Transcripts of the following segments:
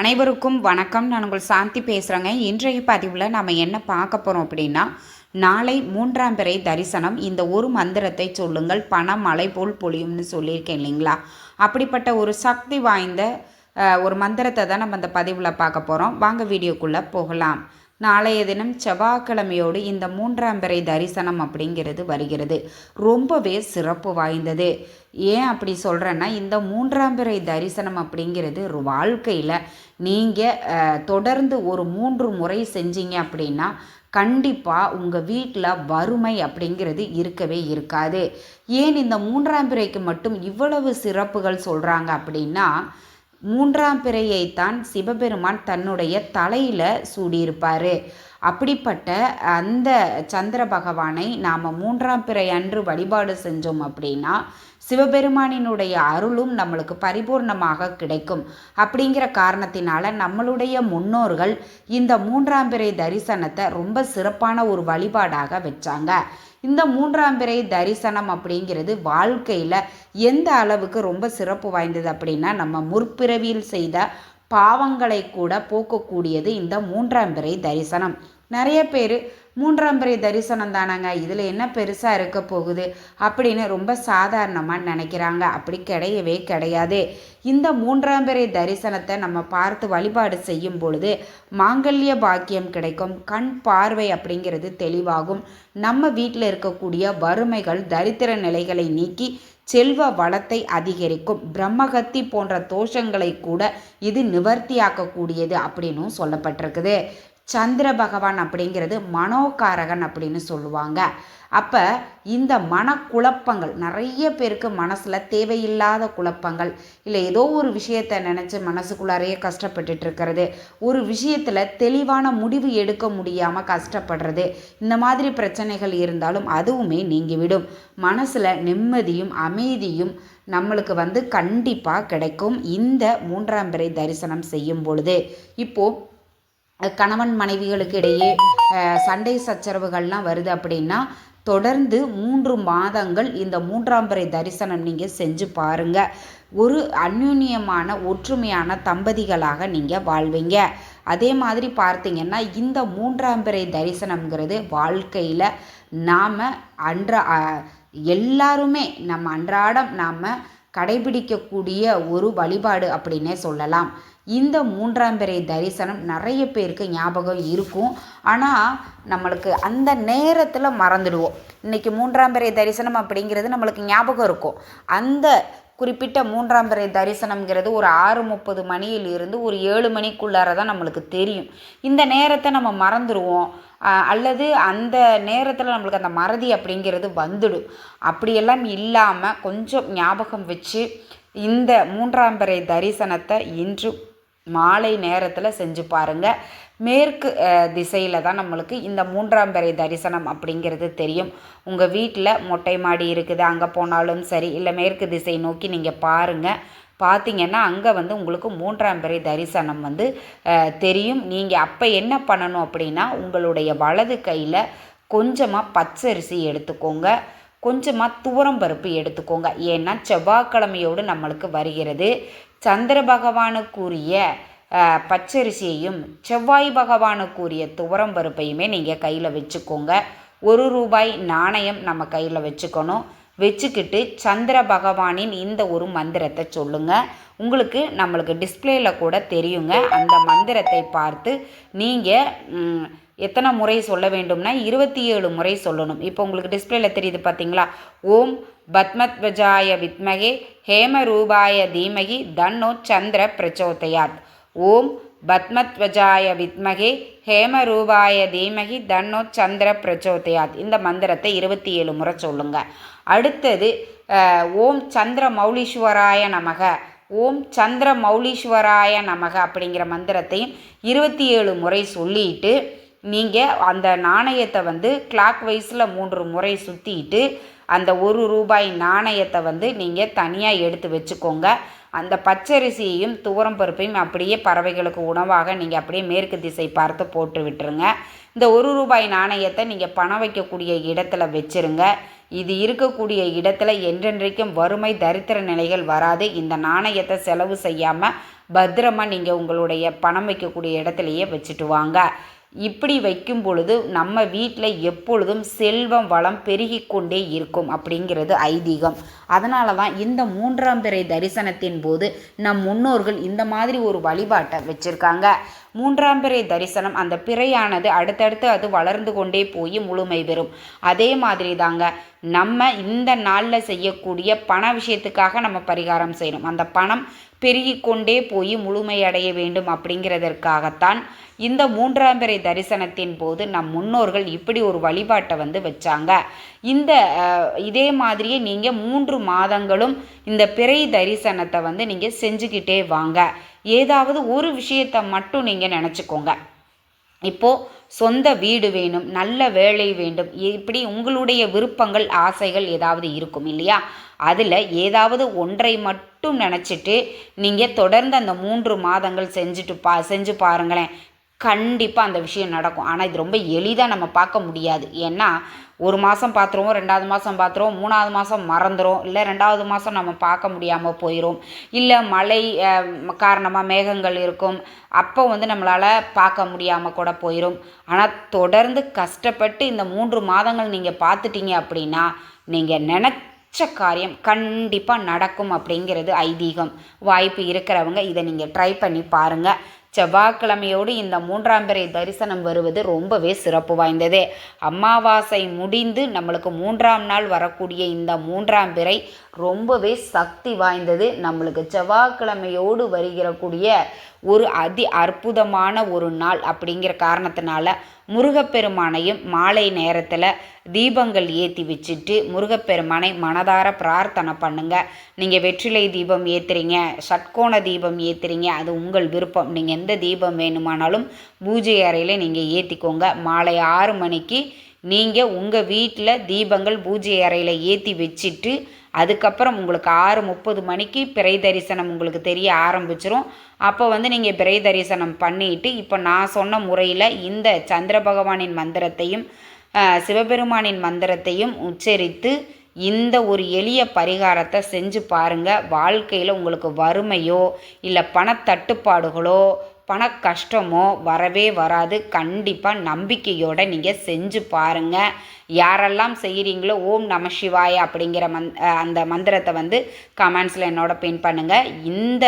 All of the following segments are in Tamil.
அனைவருக்கும் வணக்கம். நான் உங்கள் சாந்தி பேசுகிறேங்க இன்றைய பதிவில் நம்ம என்ன பார்க்க போகிறோம் அப்படின்னா நாளை மூன்றாம் பிறை தரிசனம். இந்த ஒரு மந்திரத்தை சொல்லுங்கள். பணம் மலை போல் பொழியும்னு சொல்லியிருக்கேன் இல்லைங்களா? அப்படிப்பட்ட ஒரு சக்தி வாய்ந்த ஒரு மந்திரத்தை தான் நம்ம இந்த பதிவில் பார்க்க போகிறோம் வாங்க வீடியோக்குள்ளே போகலாம். நாளைய தினம் செவ்வாய்க்கிழமையோடு இந்த மூன்றாம் பிறை தரிசனம் அப்படிங்கிறது வருகிறது. ரொம்பவே சிறப்பு வாய்ந்தது. ஏன் அப்படி சொல்கிறேன்னா இந்த மூன்றாம் பிறை தரிசனம் அப்படிங்கிறது ஒரு வாழ்க்கையில் நீங்கள் தொடர்ந்து ஒரு மூன்று முறை செஞ்சீங்க அப்படின்னா கண்டிப்பாக உங்கள் வீட்டில் வறுமை அப்படிங்கிறது இருக்கவே இருக்காது. ஏன் இந்த மூன்றாம் பிறைக்கு மட்டும் இவ்வளவு சிறப்புகள் சொல்கிறாங்க அப்படின்னா மூன்றாம் பிறையைத்தான் சிவபெருமான் தன்னுடைய தலையில் சூடியிருப்பார். அப்படிப்பட்ட அந்த சந்திர பகவானை நாம் மூன்றாம் பிறை அன்று வழிபாடு செஞ்சோம் அப்படின்னா சிவபெருமானினுடைய அருளும் நம்மளுக்கு பரிபூர்ணமாக கிடைக்கும். அப்படிங்கிற காரணத்தினால நம்மளுடைய முன்னோர்கள் இந்த மூன்றாம் பிறை தரிசனத்தை ரொம்ப சிறப்பான ஒரு வழிபாடாக வச்சாங்க. இந்த மூன்றாம் பிறை தரிசனம் அப்படிங்கிறது வாழ்க்கையில் எந்த அளவுக்கு ரொம்ப சிறப்பு வாய்ந்தது அப்படின்னா நம்ம முற்பிறவியில் செய்த பாவங்களை கூட போக்கக்கூடியது இந்த மூன்றாம் பிறை தரிசனம். நிறைய பேர் மூன்றாம் பிறை தரிசனம் தானாங்க. இதில் என்ன பெருசாக இருக்க போகுது அப்படின்னு ரொம்ப சாதாரணமாக நினைக்கிறாங்க. அப்படி கிடையவே கிடையாது. இந்த மூன்றாம் பிறை தரிசனத்தை நம்ம பார்த்து வழிபாடு செய்யும் பொழுது மாங்கல்ய பாக்கியம் கிடைக்கும். கண் பார்வை அப்படிங்கிறது தெளிவாகும். நம்ம வீட்டில் இருக்கக்கூடிய வறுமைகள் தரித்திர நிலைகளை நீக்கி செல்வ வளத்தை அதிகரிக்கும். பிரம்மகத்தி போன்ற தோஷங்களை கூட இது நிவர்த்தியாக்கக்கூடியது அப்படின்னும் சொல்லப்பட்டிருக்குது. சந்திர பகவான் அப்படிங்கிறது மனோகாரகன் அப்படின்னு சொல்லுவாங்க. அப்போ இந்த மனக்குழப்பங்கள் நிறைய பேருக்கு மனசில் தேவையில்லாத குழப்பங்கள் இல்லை ஏதோ ஒரு விஷயத்தை நினச்சி மனசுக்குள்ளாரையே கஷ்டப்பட்டுட்டு இருக்கிறது ஒரு விஷயத்தில் தெளிவான முடிவு எடுக்க முடியாமல் கஷ்டப்படுறது இந்த மாதிரி பிரச்சனைகள் இருந்தாலும் அதுவுமே நீங்கிவிடும். மனசில் நிம்மதியும் அமைதியும் நம்மளுக்கு வந்து கண்டிப்பாக கிடைக்கும். இந்த மூன்றாம் பிறை தரிசனம் செய்யும் பொழுது இப்போது கணவன் மனைவிகளுக்கு இடையே சண்டை சச்சரவுகள்லாம் வருது அப்படின்னா தொடர்ந்து மூன்று மாதங்கள் இந்த மூன்றாம் பிறை தரிசனம் நீங்கள் செஞ்சு பாருங்கள் ஒரு அந்யுன்யமான ஒற்றுமையான தம்பதிகளாக நீங்கள் வாழ்வீங்க. அதே மாதிரி பார்த்தீங்கன்னா இந்த மூன்றாம் பிறை தரிசனம்ங்கிறது வாழ்க்கையில் நாம் அன்ற எல்லாருமே நம்ம அன்றாடம் நாம் கடைபிடிக்கக்கூடிய ஒரு வழிபாடு அப்படின்னே சொல்லலாம். இந்த மூன்றாம் பிறை தரிசனம் நிறைய பேருக்கு ஞாபகம் இருக்கும். ஆனால் நம்மளுக்கு அந்த நேரத்தில் மறந்துடுவோம். இன்றைக்கி மூன்றாம் பிறை தரிசனம் அப்படிங்கிறது நம்மளுக்கு ஞாபகம் இருக்கும். அந்த குறிப்பிட்ட மூன்றாம் பிறை தரிசனம்ங்கிறது ஒரு ஆறு முப்பது மணியிலிருந்து ஒரு ஏழு மணிக்குள்ளார தான் நம்மளுக்கு தெரியும். இந்த நேரத்தை நம்ம மறந்துடுவோம். அல்லது அந்த நேரத்தில் நம்மளுக்கு அந்த மறதி அப்படிங்கிறது வந்துடும். அப்படியெல்லாம் இல்லாமல் கொஞ்சம் ஞாபகம் வச்சு இந்த மூன்றாம் பிறை தரிசனத்தை இன்று மாலை நேரத்தில் செஞ்சு பாருங்க. மேற்கு திசையில் தான் நம்மளுக்கு இந்த மூன்றாம் பிறை தரிசனம் அப்படிங்கிறது தெரியும். உங்கள் வீட்டில் மொட்டை மாடி இருக்குது அங்கே போனாலும் சரி இல்லை மேற்கு திசை நோக்கி நீங்கள் பாருங்கள் பார்த்தீங்கன்னா அங்கே வந்து உங்களுக்கு மூன்றாம் பிறை தரிசனம் வந்து தெரியும். நீங்கள் அப்போ என்ன பண்ணணும் அப்படின்னா உங்களுடைய வலது கையில் கொஞ்சமாக பச்சரிசி எடுத்துக்கோங்க. கொஞ்சமாக துவரம் பருப்பு எடுத்துக்கோங்க. ஏன்னா செவ்வாய்க்கிழமையோடு நம்மளுக்கு வருகிறது. சந்திர பகவானுக்குரிய பச்சரிசியையும் செவ்வாய் பகவானுக்குரிய துவரம் பருப்பையுமே நீங்கள் கையில் வச்சுக்கோங்க. ஒரு ரூபாய் நாணயம் நம்ம கையில் வச்சுக்கணும். வச்சுக்கிட்டு சந்திர பகவானின் இந்த ஒரு மந்திரத்தை சொல்லுங்கள் உங்களுக்கு நம்மளுக்கு டிஸ்பிளேயில் கூட தெரியுங்க. அந்த மந்திரத்தை பார்த்து நீங்கள் எத்தனை முறை சொல்ல வேண்டும்னா இருபத்தி ஏழு முறை சொல்லணும். இப்போ உங்களுக்கு டிஸ்பிளேல தெரியுது பார்த்தீங்களா ஓம் பத்மத்வஜாய வித்மகே ஹேமரூபாய தீமகி தன்னோ சந்திர பிரச்சோதயாத். ஓம் பத்மத்வஜாய வித்மகே ஹேமரூபாய தீமகி தன்னோ சந்திர பிரச்சோதயாத். இந்த மந்திரத்தை இருபத்தி ஏழு முறை சொல்லுங்க. அடுத்தது ஓம் சந்திர மௌலீஸ்வராய நமக. ஓம் சந்திர மௌலீஸ்வராய நமக அப்படிங்கிற மந்திரத்தையும் இருபத்தி ஏழு முறை சொல்லிட்டு நீங்கள் அந்த நாணயத்தை வந்து கிளாக் வைஸில் மூன்று முறை சுற்றிட்டு அந்த ஒரு ரூபாய் நாணயத்தை வந்து நீங்கள் தனியாக எடுத்து வச்சுக்கோங்க. அந்த பச்சரிசியையும் துவரம் பருப்பையும் அப்படியே பறவைகளுக்கு உணவாக நீங்கள் அப்படியே மேற்கு திசை பார்த்து போட்டு விட்டுருங்க. இந்த ஒரு ரூபாய் நாணயத்தை நீங்கள் பணம் வைக்கக்கூடிய இடத்துல வச்சுருங்க. இது இருக்கக்கூடிய இடத்துல என்றென்றைக்கும் வறுமை தரித்திர நிலைகள் வராது. இந்த நாணயத்தை செலவு செய்யாமல் பத்திரமா நீங்கள் உங்களுடைய பணம் வைக்கக்கூடிய இடத்துலையே வச்சுட்டு வாங்க. இப்படி வைக்கும் பொழுது நம்ம வீட்டில் எப்பொழுதும் செல்வம் வளம் பெருகி கொண்டே இருக்கும் அப்படிங்கிறது ஐதீகம். அதனால தான் இந்த மூன்றாம் பிறை தரிசனத்தின் போது நம் முன்னோர்கள் இந்த மாதிரி ஒரு வழிபாட்டை வச்சுருக்காங்க. மூன்றாம் பிறை தரிசனம். அந்த பிறையானது அடுத்தடுத்து அது வளர்ந்து கொண்டே போய் முழுமை பெறும். அதே மாதிரி தாங்க நம்ம இந்த நாளில் செய்யக்கூடிய பண விஷயத்துக்காக நம்ம பரிகாரம் செய்யணும். அந்த பணம் பெருகி கொண்டே போய் முழுமையடைய வேண்டும் அப்படிங்கிறதற்காகத்தான் இந்த மூன்றாம் பிறை தரிசனத்தின் போது நம் முன்னோர்கள் இப்படி ஒரு வழிபாட்டை வந்து வச்சாங்க. இந்த இதே மாதிரியே நீங்கள் மூன்று மாதங்களும் இந்த பிறை தரிசனத்தை வந்து நீங்கள் செஞ்சுக்கிட்டே வாங்க. ஏதாவது ஒரு விஷயத்தை மட்டும் நீங்கள் நினச்சிக்கோங்க. இப்போது சொந்த வீடு வேணும் நல்ல வேலை வேண்டும் இப்படி உங்களுடைய விருப்பங்கள் ஆசைகள் ஏதாவது இருக்கும் இல்லையா? அதில் ஏதாவது ஒன்றை மட்டும் நினச்சிட்டு நீங்கள் தொடர்ந்து அந்த மூன்று மாதங்கள் செஞ்சுட்டு பா செஞ்சு பாருங்களேன். கண்டிப்பாக அந்த விஷயம் நடக்கும். ஆனால் இது ரொம்ப எளிதாக நம்ம பார்க்க முடியாது. ஏன்னா ஒரு மாதம் பார்த்துருவோம் ரெண்டாவது மாதம் பார்த்துருவோம் மூணாவது மாதம் மறந்துடும் இல்லை ரெண்டாவது மாதம் நம்ம பார்க்க முடியாமல் போயிடும் இல்லை மழை காரணமாக மேகங்கள் இருக்கும். அப்போ வந்து நம்மளால் பார்க்க முடியாமல் கூட போயிடும் ஆனால் தொடர்ந்து கஷ்டப்பட்டு இந்த மூன்று மாதங்கள் நீங்கள் பார்த்துட்டீங்க அப்படின்னா நீங்கள் நினச்ச காரியம் கண்டிப்பாக நடக்கும் அப்படிங்கிறது ஐதீகம். வாய்ப்பு இருக்கிறவங்க இதை நீங்கள் ட்ரை பண்ணி பாருங்கள் செவ்வாய்க்கிழமையோடு இந்த மூன்றாம் பிறை தரிசனம் வருவது ரொம்பவே சிறப்பு வாய்ந்தது. அமாவாசை முடிந்து நம்மளுக்கு மூன்றாம் நாள் வரக்கூடிய இந்த மூன்றாம் பிறை ரொம்பவே சக்தி வாய்ந்தது. நம்மளுக்கு செவ்வாய்க்கிழமையோடு வருகிற கூடிய ஒரு அதி அற்புதமான ஒரு நாள் அப்படிங்கிற காரணத்தினால முருகப்பெருமானையும் மாலை நேரத்தில் தீபங்கள் ஏற்றி வச்சுட்டு முருகப்பெருமானை மனதார பிரார்த்தனை பண்ணுங்க. நீங்கள் வெற்றிலை தீபம் ஏற்றுறீங்க சட்கோண தீபம் ஏற்றுறீங்க அது உங்கள் விருப்பம். நீங்கள் எந்த தீபம் வேணுமானாலும் பூஜை அறையில் நீங்கள் ஏற்றிக்கோங்க மாலை ஆறு மணிக்கு நீங்கள் உங்கள் வீட்டில் தீபங்கள் பூஜை அறையில் ஏற்றி வச்சுட்டு அதுக்கப்புறம் உங்களுக்கு ஆறு முப்பது மணிக்கு பிறை தரிசனம் உங்களுக்கு தெரிய ஆரம்பிச்சிரும். அப்போ வந்து நீங்கள் பிறை தரிசனம் பண்ணிட்டு இப்போ நான் சொன்ன முறையில் இந்த சந்திர பகவானின் மந்திரத்தையும் சிவபெருமானின் மந்திரத்தையும் உச்சரித்து இந்த ஒரு எளிய பரிகாரத்தை செஞ்சு பாருங்கள் வாழ்க்கையில் உங்களுக்கு வறுமையோ இல்லை பணத்தட்டுப்பாடுகளோ பண கஷ்டமோ வரவே வராது. கண்டிப்பாக நம்பிக்கையோடு நீங்கள் செஞ்சு பாருங்கள் யாரெல்லாம் செய்கிறீங்களோ ஓம் நம சிவாய அப்படிங்கிற மந் அந்த மந்திரத்தை வந்து கமெண்ட்ஸில் என்னோட பின் பண்ணுங்கள் இந்த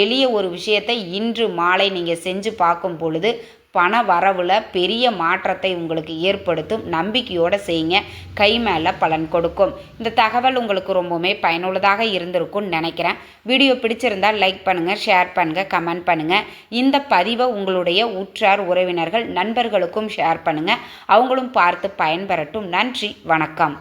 எளிய ஒரு விஷயத்தை இன்று மாலை நீங்கள் செஞ்சு பார்க்கும் பொழுது பண வரவில் பெரிய மாற்றத்தை உங்களுக்கு ஏற்படுத்தும். நம்பிக்கையோடு செய்யுங்க. கை மேலே பலன் கொடுக்கும். இந்த தகவல் உங்களுக்கு ரொம்பவுமே பயனுள்ளதாக இருந்திருக்கும்னு நினைக்கிறேன். வீடியோ பிடிச்சிருந்தால் லைக் பண்ணுங்கள் ஷேர் பண்ணுங்கள் கமெண்ட் பண்ணுங்கள் இந்த பதிவை உங்களுடைய உற்றார் உறவினர்கள் நண்பர்களுக்கும் ஷேர் பண்ணுங்கள் அவங்களும் பார்த்து பயன்பெறட்டும். நன்றி வணக்கம்.